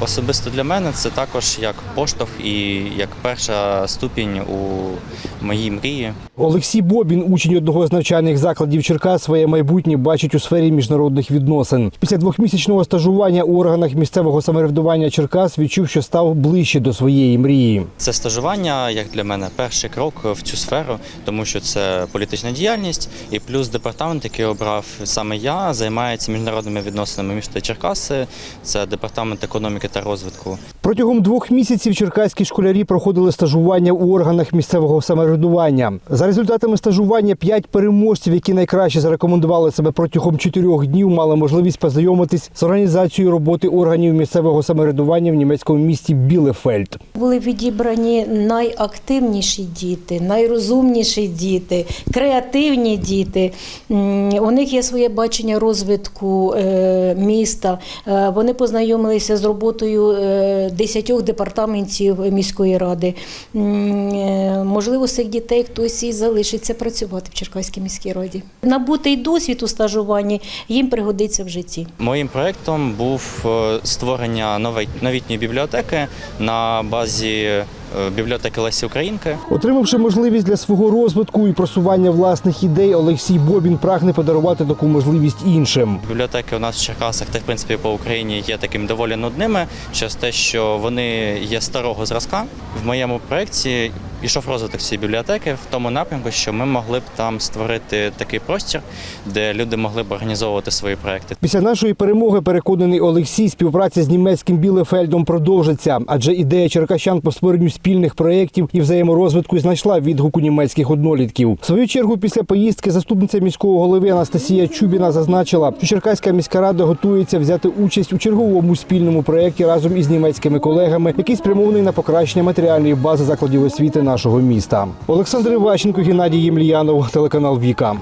особисто для мене це також як поштовх і як перша ступінь у моїй мрії. Олексій Бобін, учень одного з навчальних закладів Черкас, своє майбутнє бачить у сфері міжнародних відносин. Після двохмісячного стажування у органах місцевого самоврядування Черкас відчув, що став ближче до своєї мрії. Це стажування, як для мене, перший крок в цю сферу, тому що це політична діяльність, і плюс департамент, який обрав саме я, займається міжнародними відносинами міста Черкаси. Це департамент економіки та розвитку. Протягом двох місяців черкаські школярі проходили стажування у органах місцевого самоврядування. За результатами стажування п'ять переможців, які найкраще зарекомендували себе протягом чотирьох днів, мали можливість познайомитись з організацією роботи органів місцевого самоврядування в німецькому місті Білефельд. Були відібрані найактивніші діти, найрозумніші діти, креативні діти. У них є своє бачення розвитку е, міста. Е, Вони познайомилися з роботою е, десятьох департаментів міської ради. Е, Можливо, цих дітей хтось і залишиться працювати в Черкаській міській раді. Набутий досвід у стажуванні їм пригодиться в житті. Моїм проєктом був е, створення новітньої бібліотеки на базі бібліотеки Лесі Українки. Отримавши можливість для свого розвитку і просування власних ідей, Олексій Бобін прагне подарувати таку можливість іншим. Бібліотеки у нас в Черкасах та в принципі по Україні є таким доволі нудними через те, що вони є старого зразка. В моєму проєкті пішов розвиток цієї бібліотеки в тому напрямку, що ми могли б там створити такий простір, де люди могли б організовувати свої проекти. Після нашої перемоги, переконаний Олексій, співпраця з німецьким Білефельдом продовжиться, адже ідея черкащан по створенню спільних проєктів і взаєморозвитку знайшла відгук у німецьких однолітків. В свою чергу, після поїздки заступниця міського голови Анастасія Чубіна зазначила, що Черкаська міська рада готується взяти участь у черговому спільному проєкті разом із німецькими колегами, який спрямований на покращення матеріальної бази закладів освіти нашого міста. Олександр Іващенко, Геннадій Ємельянов, телеканал Віка.